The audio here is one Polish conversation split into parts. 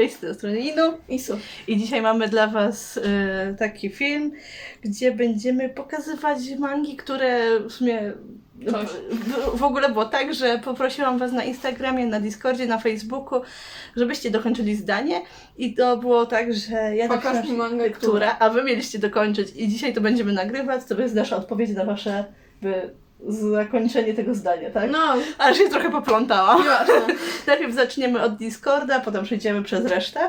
Cześć, z tej strony Inu. Isu. I dzisiaj mamy dla Was e, taki film, gdzie będziemy pokazywać mangi, które w sumie Coś. w, w ogóle było tak, że poprosiłam Was na Instagramie, na Discordzie, na Facebooku, żebyście dokończyli zdanie i to było tak, że ja Pokaż mi mangę, która, a Wy mieliście dokończyć i dzisiaj to będziemy nagrywać, to jest nasza odpowiedź na Wasze by, zakończenie tego zdania, tak? No, Aż się trochę poplątałam. nieważne. Najpierw zaczniemy od Discorda, potem przejdziemy przez resztę.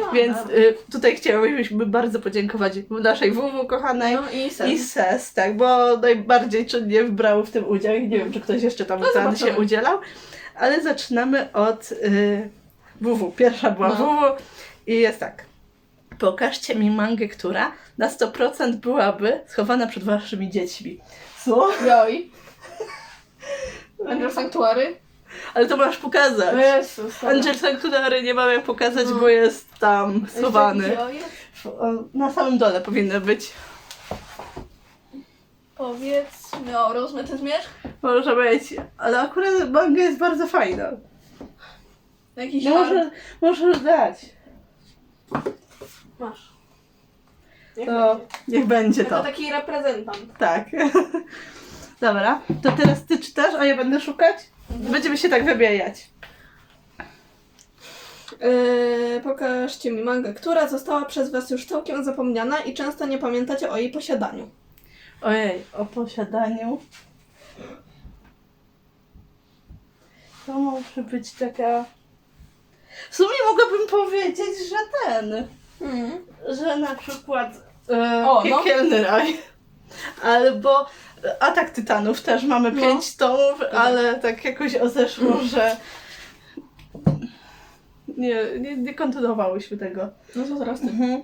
No, Więc y, tutaj chciałybyśmy bardzo podziękować naszej WW kochanej No i sen. i SES, tak, bo najbardziej czynnie brały w tym udział i nie wiem, czy ktoś jeszcze tam No się udzielał, ale zaczynamy od y, WW. Pierwsza była No. WW i jest tak. Pokażcie mi mangę, która na 100% byłaby schowana przed waszymi dziećmi. Co? Joj. Angel Sanctuary? Ale to masz pokazać. O Jezus. dobra. Angel Sanctuary nie mam jak pokazać, No. bo jest tam schowany. Joj. O, Na samym dole powinno być. Powiedzmy o rozmyty zmierzch? Może być, ale akurat manga jest bardzo fajna. Jakiś No może, możesz dać. Masz. Niech To będzie. niech będzie Jako to. taki reprezentant. Tak. Dobra, to teraz ty czytasz, a ja będę szukać? Będziemy się tak wymieniać. Yy, pokażcie mi mangę, która została przez was już całkiem zapomniana i często nie pamiętacie o jej posiadaniu. Ojej, o posiadaniu. To może być taka... W sumie mogłabym powiedzieć, że ten... Mhm. że na przykład e, O, no. Piekielny Raj albo Atak Tytanów też mamy No. pięć tomów, ale tak jakoś ozeszło, że nie, nie, nie kontynuowałyśmy tego. No to zaraz ty. Mhm.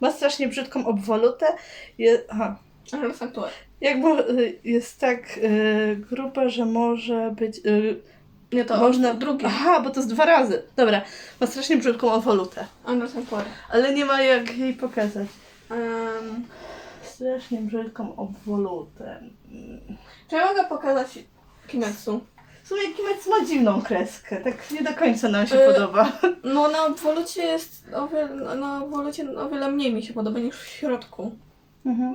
Ma strasznie brzydką obwolutę. Je, aha. Angel Sanctuary. Jak mo, jest tak e, gruba, że może być... e, Nie to można drugi. Aha, bo to jest dwa razy. Dobra, ma strasznie brzydką obwolutę. Angel Sanctuary. Ale nie ma jak jej pokazać. Um, Strasznie brzydką obwolutę. czy ja mogę pokazać Kimetsu? W sumie Kimetsu ma dziwną kreskę, tak nie do końca nam się Y, podoba. No na obwolucie jest o wiele, na obwolucie o wiele mniej mi się podoba niż w środku. Mhm.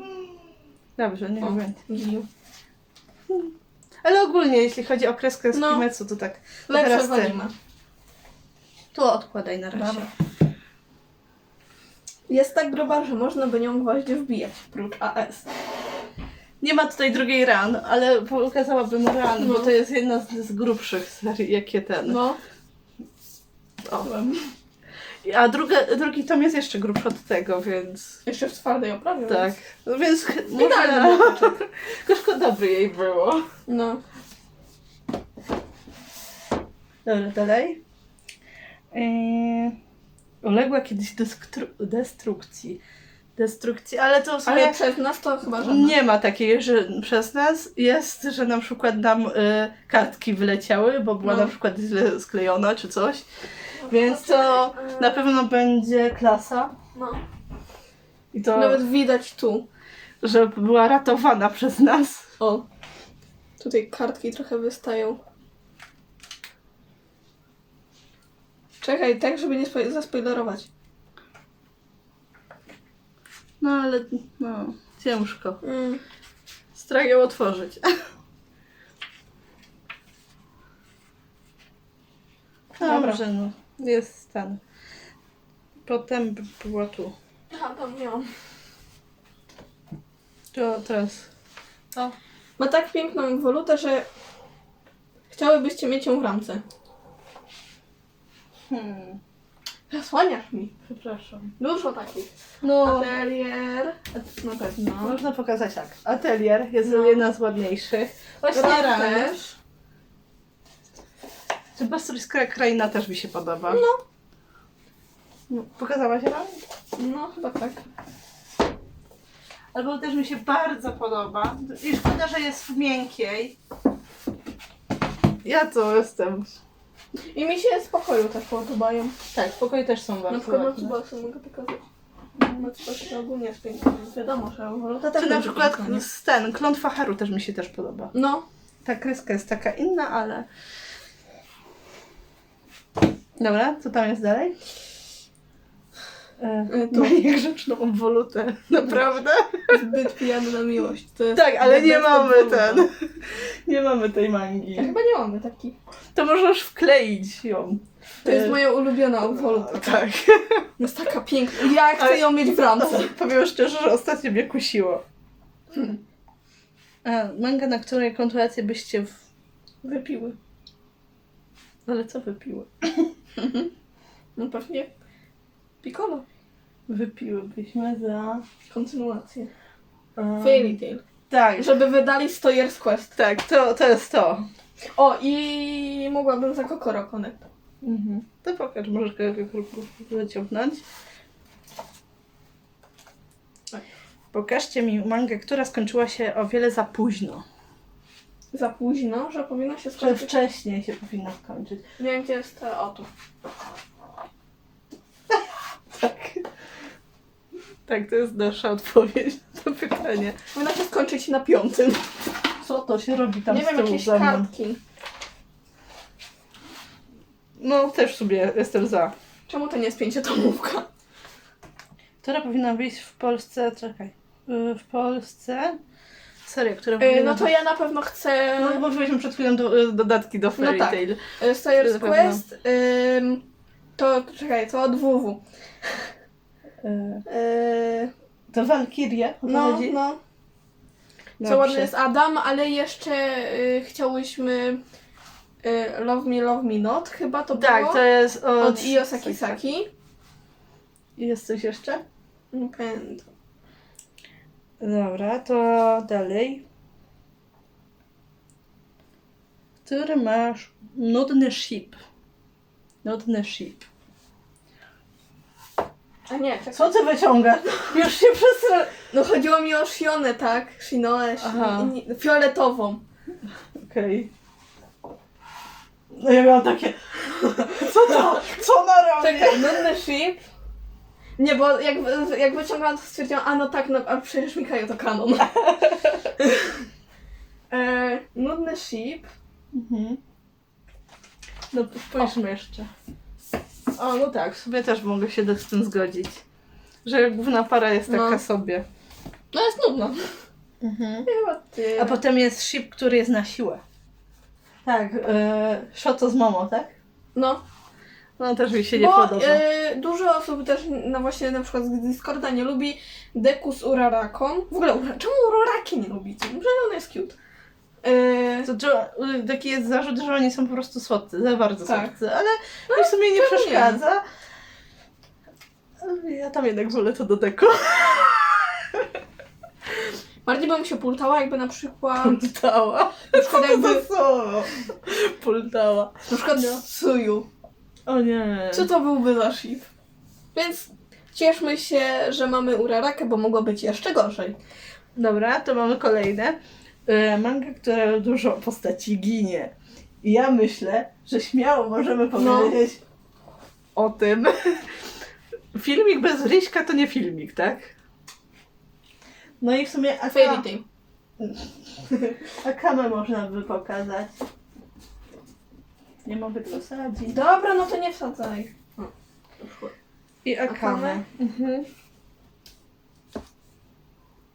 Dobrze, nie wiem. Ale ogólnie, jeśli chodzi o kreskę z No. Kimetsu, to tak. To Lepsze teraz w ty. anime. Tu odkładaj na razie. Dobra. Jest tak gruba, że można by nią gwoździe wbijać, prócz AS. Nie ma tutaj drugiej ran, ale pokazałabym ran, No. bo to jest jedna z, z grubszych serii, jakie ten. No. O. A druga, drugi tom jest jeszcze grubszy od tego, więc. Jeszcze w twardej oprawie. Tak. No więc ch- Idealny może. Tylko by jej było. No. Dobra, dalej. Yy, uległa kiedyś destru- destrukcji. Destrukcji, ale to w sumie Ale przez nas to chyba żadna. nie ma takiej, że przez nas jest, że na przykład nam y, kartki wyleciały, bo była No. na przykład źle sklejona czy coś. Więc to na pewno będzie klasa. No. I to, Nawet widać tu. że była ratowana przez nas. O. Tutaj kartki trochę wystają. Czekaj, tak, żeby nie spo- zaspoilerować. No ale, no, ciężko. Mm. Strach ją otworzyć. Dobra. Dobrze, no. Jest stan. Potem była tu. Aha, tam nie mam. To teraz. O. Ma tak piękną wolutę, że chciałybyście mieć ją w ramce. Hmm. Zasłaniasz mi. Przepraszam. Dużo takich. No, Atelier. Na pewno. można pokazać tak. Atelier jest No. jedna z ładniejszych. Właśnie rany. też. Sebastiańska kraina też mi się podoba. No. No, Pokazałaś ran? No, chyba tak. Albo też mi się bardzo podoba. I szkoda, że jest w miękkiej. Ja to jestem. I mi się z pokoju też podobają. Tak, pokoje też są Na bardzo przykład ładne. Matsubasu mogę pokazać. Matsubasu ogólnie jest piękny. Wiadomo, że Czy na przykład z ten, klątwa Haru też mi się też podoba. No. Ta kreska jest taka inna, ale Dobra, co tam jest dalej? E, E, ma niegrzeczną obwolutę. Naprawdę? Zbyt pijany na miłość. To jest Tak, ale nie mamy obwoluta. ten. Nie mamy tej mangi. Ja chyba nie mamy taki. To możesz wkleić ją. To jest E, moja ulubiona obwoluta. Tak. Jest taka piękna. Ja chcę Ale- ją mieć w ramce. Powiem szczerze, że ostatnio mnie kusiło. A, manga, na której kontynuację byście w... Wypiły. Ale co wypiły? No pewnie Piccolo. Wypiłybyśmy za... Kontynuację. Um, Fairy Tail. Tak, Żeby wydali 100 Years Quest. tak, to, to jest to. O, i mogłabym za Kokoro Connect. Mhm. To pokaż, możesz go wyciągnąć. Tak. Pokażcie mi mangę, która skończyła się o wiele za późno. Za późno, że powinno się Że skończyć. wcześniej się powinna skończyć. Nie wiem, gdzie jest to. O, tu. Tak. Tak, to jest nasza odpowiedź na to pytanie. Powinno się skończyć na piątym. Co to się robi tam nie z wiem, tyłu jakieś za mną? kartki. No, też sobie jestem za. Czemu to nie jest pięciotomówka? Która powinna wyjść w Polsce, czekaj, y, w Polsce, serio, która Yy, powinna no to ja na pewno chcę No, bo mówiliśmy przed chwilą do, y, dodatki do Fairy tak. Tail. 100 Years Na pewno. Quest. Ym, to, czekaj, to od WW. Yy, To Valkyria, o to no, chodzi? no. Co Dobrze. ładny jest Adam, ale jeszcze y, chciałyśmy y, Love Me, Love Me Not, chyba to było. Tak, to jest od, Od Io Sakisaki. I Jest coś jeszcze? Nie pamiętam. Dobra, to dalej. Który masz nudny ship. Nudny ship. A nie, czekaj. Co ty wyciągasz? Już się przesra... No chodziło mi o Shionę, tak? Shinoe, Aha. Shi- i- fioletową. Okej. No ja miałam takie... Co to? Co ona robi? Czekaj, nudny ship. Nie, bo jak, jak wyciągałam, to stwierdziłam, a no tak, no, a przecież Mikajo to kanon. e, nudny ship. Mhm. No spójrzmy jeszcze. O, no tak, w sumie też mogę się z tym zgodzić. Że główna para jest taka No. sobie. No jest nudno. Mhm. Chyba ty. A potem jest ship, który jest na siłę. Tak, e, Shoto z Momo, tak? No, No też mi się nie Bo podoba. y, dużo osób też, no właśnie na przykład z Discorda nie lubi Deku z Urarakon. W ogóle, ura- czemu Uraraki nie lubicie? Że on jest cute. Y, To, że, y, taki jest zarzut, że oni są po prostu słodcy, za bardzo Tak. słodcy, ale mi w sumie nie przeszkadza. Ale Ja tam jednak wolę to do deko. bardziej bym się pultała, jakby na przykład, Pultała. na przykład jakby, słowo. Pultała. na przykład No. Suju. O nie. Co to byłby za ship? Więc cieszmy się, że mamy Urarakę, bo mogło być jeszcze gorzej. Dobra, to mamy kolejne. E, Manga, która dużo postaci ginie. I ja myślę, że śmiało możemy No. powiedzieć o tym. Filmik bez Ryśka to nie filmik, tak? No i w sumie Fairy Aka, Tail. Akamę można by pokazać. Nie mogę tego sadzić. Dobra, no to nie wsadzaj. O. I Akamę. Mhm.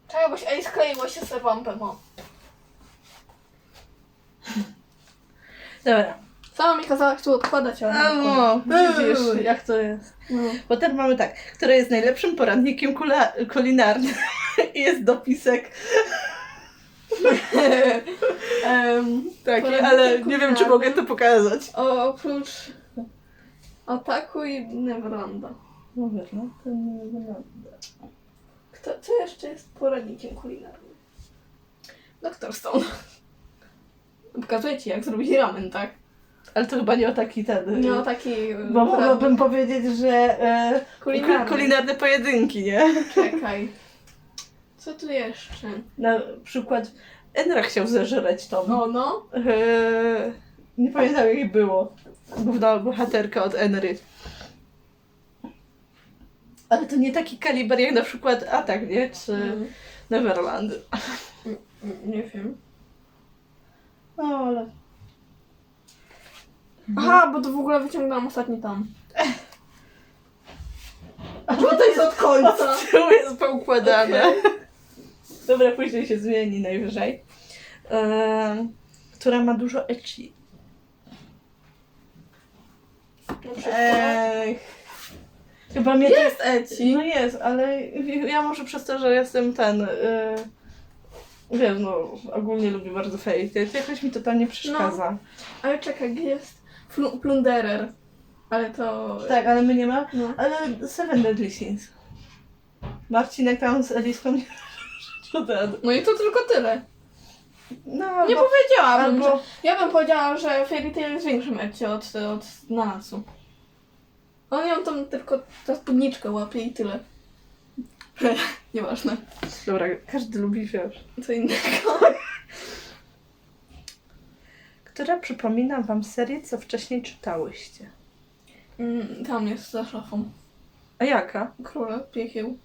Czekaj, bo się, ej, skleiło się z wampem, o. Dobra. Sama mi kazała tu odkładać, ale... No, widzisz jak to jest. No. Potem mamy tak, który jest najlepszym poradnikiem kula- kulinarnym i jest dopisek Taki, Poradnikiem ale nie wiem czy mogę to pokazać. o, oprócz Ataku i Neverlanda. Mówię, no to nie wygląda. Kto, co jeszcze jest poradnikiem kulinarnym? Doktor Stone. Pokazuję ci, jak zrobić ramen, tak? Ale to chyba nie o taki ten. Nie o taki Bo mogłabym powiedzieć, że e, kulinarny. kulinarne pojedynki, nie? Czekaj. Co tu jeszcze? Na przykład Enra chciał zeżreć tą. No, no. E, nie pamiętam jak było. Główna bohaterka od Enry. Ale to nie taki kaliber jak na przykład Atak, nie? Czy Mm, Neverland. mm, nie wiem. No ale... Aha, bo to w ogóle wyciągnęłam ostatni tam. A bo to jest od końca. tyłu jest poukładane. Okej. Dobra, później się zmieni najwyżej. Która ma dużo ecchi. Ej, chyba mnie Jest Eci. No jest, ale ja może przez to, że jestem ten. Yy, wiem, no ogólnie lubię bardzo Tail, to jakoś mi to tam nie przeszkadza. Ale czekaj, gdzie jest Flu- Plunderer? Ale to... Tak, ale my nie ma. No. Ale Seven Deadly Sins. Marcinek tam z Eliską nie to ten. no i to tylko tyle. No, Nie bo, powiedziałabym, albo- że... Ja bym powiedziała, że Fairy Tail jest większym Eci od, od Nanasu. On ją tam tylko ta spódniczkę łapie i tyle. Nieważne. Dobra, każdy lubi wiesz. Co innego. Która przypomina wam serię, co wcześniej czytałyście. Mm, Tam jest za szafą. A jaka? Króla piekieł.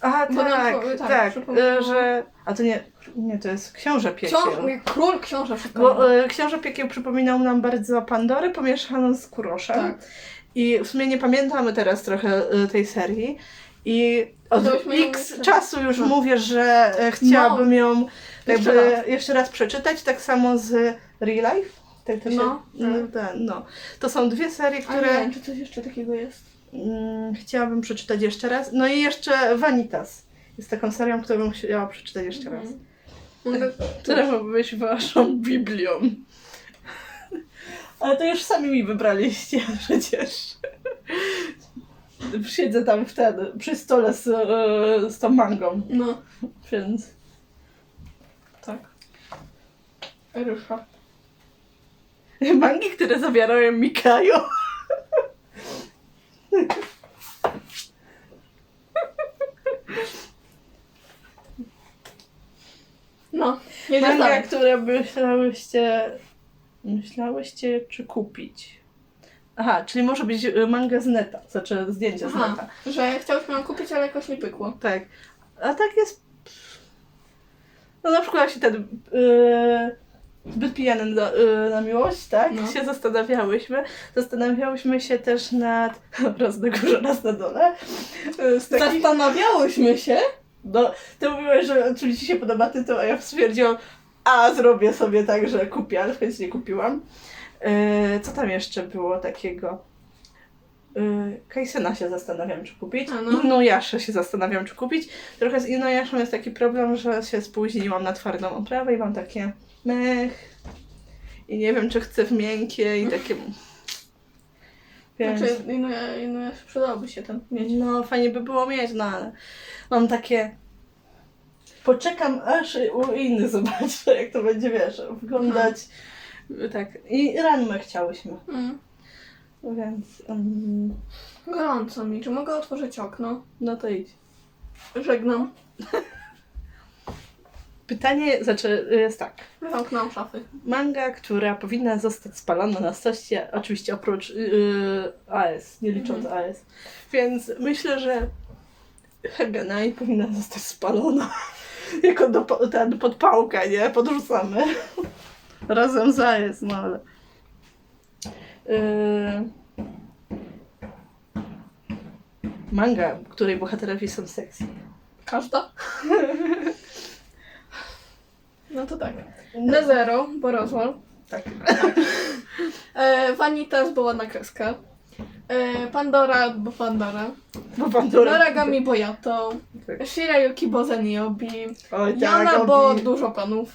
Aha, Bo nam tak, powie- tak, tak, przypomniało. że... A to nie, nie, to jest Książę Piekieł. Książ... nie, Król książę. Bo y, Książę Piekieł przypominał nam bardzo Pandorę pomieszaną z Kuroszem. Tak. I w sumie nie pamiętamy teraz trochę y, tej serii. I od Gdybyśmy ją x jeszcze- czasu już No. mówię, że e, chciałabym ją Jeszcze jakby raz. jeszcze raz przeczytać, tak samo z Real Life. Tak to się, No, no, ten, no. To są dwie serie, nie które wiem, czy coś jeszcze takiego jest. Mm, chciałabym przeczytać jeszcze raz. No i jeszcze Vanitas. Jest taką serią, którą bym chciała przeczytać jeszcze raz. Mhm. Mogę... Która ma być waszą Biblią. Ale to już sami mi wybraliście przecież. Siedzę tam wtedy, przy stole z, z tą mangą, No, więc... tak. Rysza. Mangi, które zawierają Mikajo. No, jedziesz Manga, dalej. które myślałyście... Myślałyście, czy kupić. Aha, czyli może być e, manga z neta, znaczy zdjęcie z Aha, neta. że chciałyśmy ją kupić, ale jakoś nie pykło. Tak. A tak jest. No na przykład się ten. Yy, zbyt pijany na, yy, na miłość, tak? No. Się zastanawiałyśmy. Zastanawiałyśmy się też nad. raz na górze, raz na dole. Yy, z takich, Zastanawiałyśmy się. No, ty mówiłaś, że czy ci się podoba tytuł, a ja stwierdziłam, a zrobię sobie tak, że kupię, ale więc nie kupiłam. Yy, co tam jeszcze było takiego? Yy, Kajsena się zastanawiam, czy kupić. No. Jaszę się zastanawiam, czy kupić. Trochę z inną Jaszą jest taki problem, że się spóźniłam na twardą oprawę i mam takie mech. I nie wiem, czy chcę w miękkie i takie... Więc... Znaczy, no, no, przydałoby się ten mieć. No, fajnie by było mieć, no ale mam takie. Poczekam, aż u innych zobaczę, jak to będzie, wiesz, wyglądać. Tak. I ranmę chciałyśmy, Mm. więc. Um, Gorąco mi. Czy mogę otworzyć okno? no to idź. Żegnam. Pytanie, znaczy, jest tak. Zamknąłem szafy. Manga, która powinna zostać spalona na stosie, oczywiście oprócz yy, AS, nie licząc AS. Więc myślę, że Haganai powinna zostać spalona. jako do, ten podpałka, nie? Podrzucamy. Razem z AS, no ale... Yy, manga, której bohaterowie są sexy. Każda? No to tak. De Zero, bo rozwal. Tak. E, Vanitas, bo ładna kreska. E, Pandora, bo Pandora. Bo Pandora... Noragami, bo Yato. Tak. Shirayuki, bo Zeniobi. Oj, tak, Jana, bo obi. dużo panów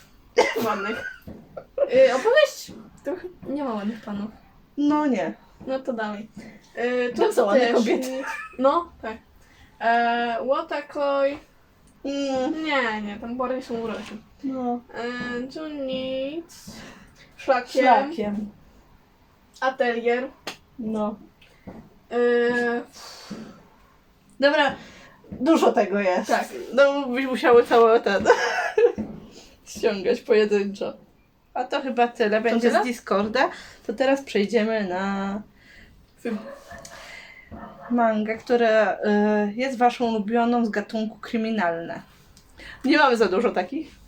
ładnych. E, opowieść? Tu ch- nie ma ładnych panów. No nie. No to dalej. E, tu To są ładne też kobiety. nic. No, tak. E, Watakoi. Mm, Nie, nie, tam bardziej są. No. E, Junits. Szlakiem. Szlakiem. Atelier. No. E, Dobra, dużo tego jest. Tak. No byś musiały całe ten ściągać pojedynczo. A to chyba tyle. Będzie z Discorda. To teraz przejdziemy na mangę, która y, jest waszą ulubioną z gatunku kryminalne. Nie mamy za dużo takich.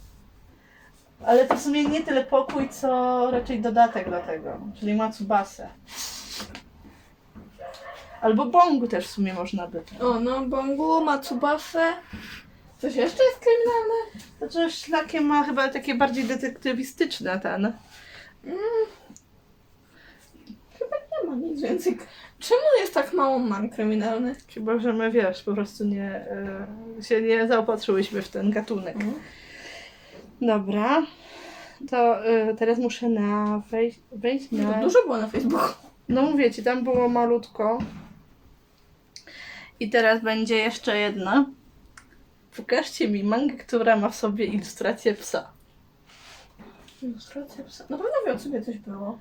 Ale to w sumie nie tyle pokój, co raczej dodatek do tego, czyli Matsubasę. Albo Bongu też w sumie można by. O, no, Bongu, Matsubasę. Coś jeszcze jest kryminalne? To coś szlakiem ma chyba takie bardziej detektywistyczne ten. Nie ma nic więcej. Czemu jest tak mało man kryminalnych? Chyba, że my wiesz, po prostu nie, y, się nie zaopatrzyłyśmy w ten gatunek. Dobra. To y, teraz muszę na wejść, wejść No. na... Dużo było na Facebooku. No mówię ci, tam było malutko. I teraz będzie jeszcze jedna. Pokażcie mi mangę, która ma w sobie ilustrację psa. Ilustracja psa. Na pewno o sobie coś było.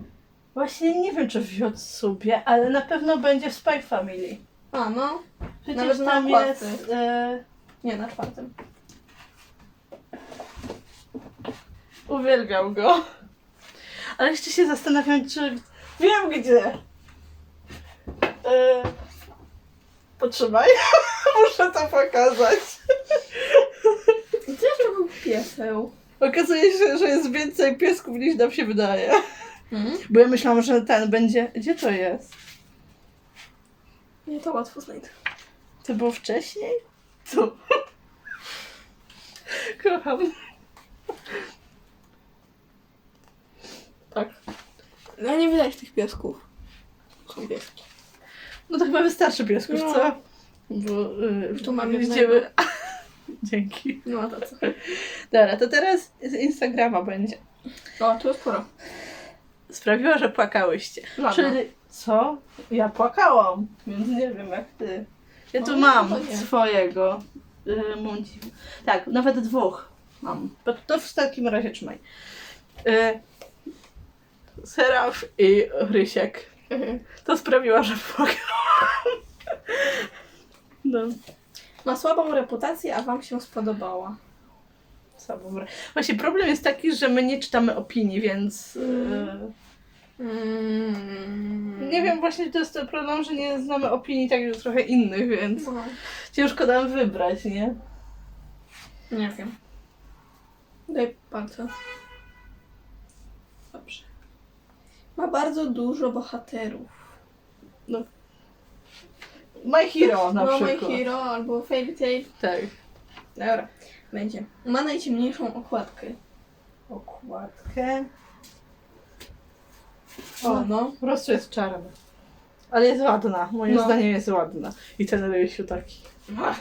Właśnie nie wiem, czy w Yotsubie, ale na pewno będzie w Spy Family. A, no. Przecież Nawet na tam okładce. jest... Y, Nie, na czwartym. Uwielbiał go. Ale jeszcze się zastanawiam, czy... Wiem gdzie. Y, potrzymaj. Muszę to pokazać. Gdzie jeszcze był pieseł? Okazuje się, że jest więcej piesków niż nam się wydaje. Mhm. Bo ja myślałam, że ten będzie. Gdzie to jest? Nie, to łatwo znajdę. To było wcześniej? Co? Kocham. Tak. Ja nie widać tych piesków. Są pieski. No to chyba wystarczy piesków, No. co? Bo yy, Tu mam widzimy. Dzięki. No a to co? Dobra, to teraz z Instagrama będzie. O, tu jest sporo. Sprawiła, że płakałyście. Ładna. Czyli co? Ja płakałam, więc nie wiem jak ty. Ja tu O, mam to nie. swojego y. Tak, nawet dwóch mam. To, to w takim razie trzymaj. Y, Seraf i Rysiek. To sprawiła, że płakałam. No, Ma słabą reputację, a wam się spodobała. słabo. Właśnie problem jest taki, że my nie czytamy opinii, więc... Y, Mm. Nie wiem, właśnie to jest ten problem, że nie znamy opinii tak już trochę innych, więc No, ciężko nam wybrać, nie? nie wiem. Daj palce. Dobrze. Ma bardzo dużo bohaterów. My Hero na no, My przykład. Hero albo Fairy Tail. Tak. Dobra, będzie. Ma najciemniejszą okładkę. Okładkę. O, O, no. po prostu jest czarna. Ale jest ładna, moim No. zdaniem jest ładna. I ten rysiu taki. Ach,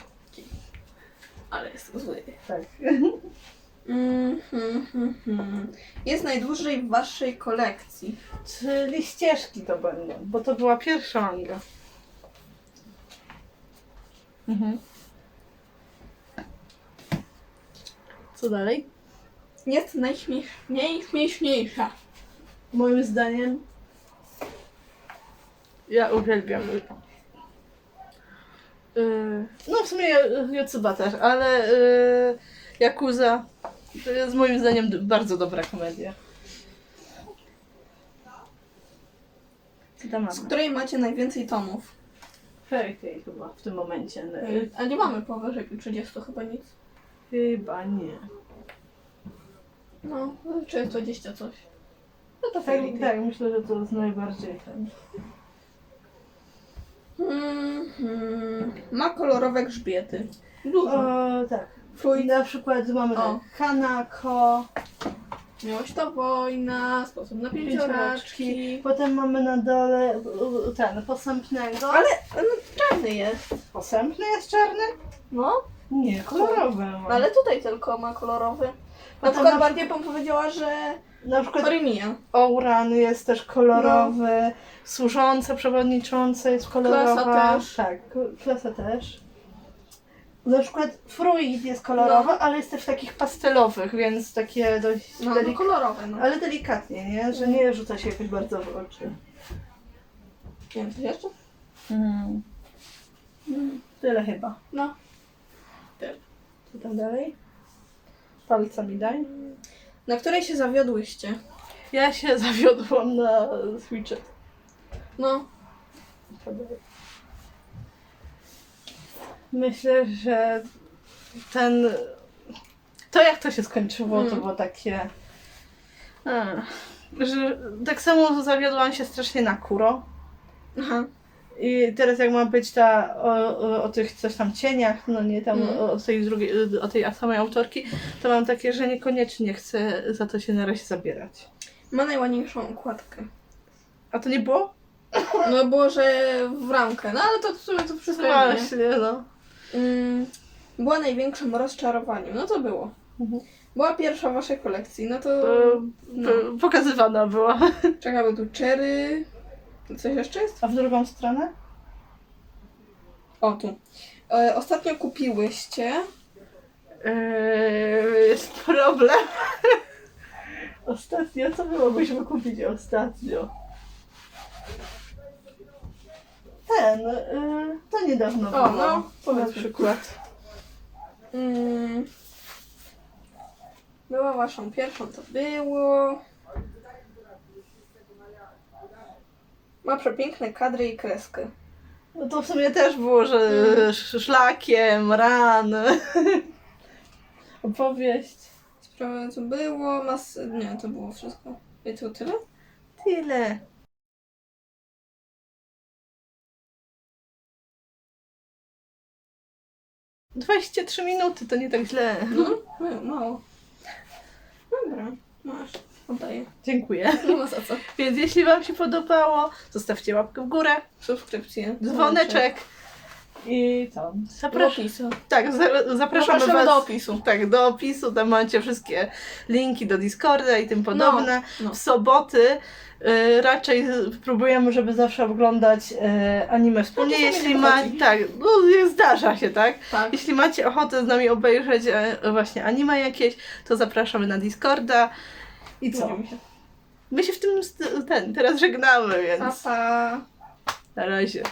Ale jest zły. Tak. Mm, hmm, hmm, hmm. Jest najdłużej w waszej kolekcji. Czyli ścieżki to będą, bo to była pierwsza manga. Mhm. Co dalej? Jest najśmieszniejsza. Moim zdaniem ja uwielbiam. Yy, no w sumie Yotsuba też, ale yy, Yakuza to jest moim zdaniem d- bardzo dobra komedia. Co tam Z mamy? której macie najwięcej tomów? Fairy Tail chyba w tym momencie. A nie mamy powyżej 30 chyba nic. Chyba nie. No, czy jest 20 coś. No to Tak, Fairy Tail. tak, myślę, że to jest najbardziej ten. Mm, hmm. Ma kolorowe grzbiety. Dużo. O, tak. Fluid. Na przykład mamy O. tak, Hanako, Miłość to wojna, sposób na pięcioraczki. Potem mamy na dole u, ten posępnego. Ale no, czarny jest. Posępny jest czarny? No, Nie, kolorowy. ma. ale tutaj tylko ma kolorowy. Na Potem przykład na- bardziej bym powiedziała, że Na przykład Horimiya. Ouran jest też kolorowy, służąca, przewodnicząca jest kolorowa. Klasa też. Tak, k- klasa też. Na przykład Fruit jest kolorowa, ale jest też takich pastelowych, więc takie dość No, no delik- kolorowe, no. ale delikatnie, nie? Że nie rzuca się jakoś bardzo w oczy. Nie wiem, coś jeszcze? Mm. Tyle chyba. No. Co tam dalej? Palca mi daj. Na której się zawiodłyście? Ja się zawiodłam na Switcher. No, Myślę, że ten. To jak to się skończyło, to Mm. było takie. Ech, Że tak samo zawiodłam się strasznie na Kuro. Aha. I teraz jak ma być ta o, o, o tych coś tam cieniach, no nie tam Mm. o, tej drugiej, o tej samej autorki, to mam takie, że niekoniecznie chcę za to się na razie zabierać. Ma najładniejszą okładkę. A to nie było? No było, że w ramkę. No ale to w sumie to wszystko No właśnie, no. Mm, była największym rozczarowaniem. No to było. Mhm. Była pierwsza w waszej kolekcji. No to... No. pokazywana była. Czekaj, bo tu cherry... Coś jeszcze jest? A w drugą stronę? O, tu. E, ostatnio kupiłyście... Eee, jest problem. Ostatnio, co byłobyśmy kupić ostatnio? Ten, yy, to niedawno O, było. no, na przykład. Mm, była waszą pierwszą, to było... Ma przepiękne kadry i kreskę. No to w sumie też było, że Mm. sz- szlakiem, ran. Opowieść. Sprawa co było, mas... Nie, to było wszystko. I to tyle? Tyle. Dwadzieścia trzy minuty, to nie tak źle. No, no, mało. Dobra, masz. Oddaję. Dziękuję. Nie ma za co. Więc jeśli Wam się podobało, zostawcie łapkę w górę, Subskrypcję. dzwoneczek i co? Do Zapraszam. opisu. Tak, za- zapraszamy Zapraszamy Was do opisu. tak, do opisu. Tam macie wszystkie linki do Discorda i tym podobne. no. W soboty y, raczej próbujemy, żeby zawsze oglądać y, anime wspólnie. czasami Jeśli nie ma, wychodzi. tak, no, zdarza się, tak? Tak. Jeśli macie ochotę z nami obejrzeć e, właśnie anime jakieś, to zapraszamy na Discorda. I co? Się. My się w tym ten teraz żegnamy, Pa, więc pa. na razie.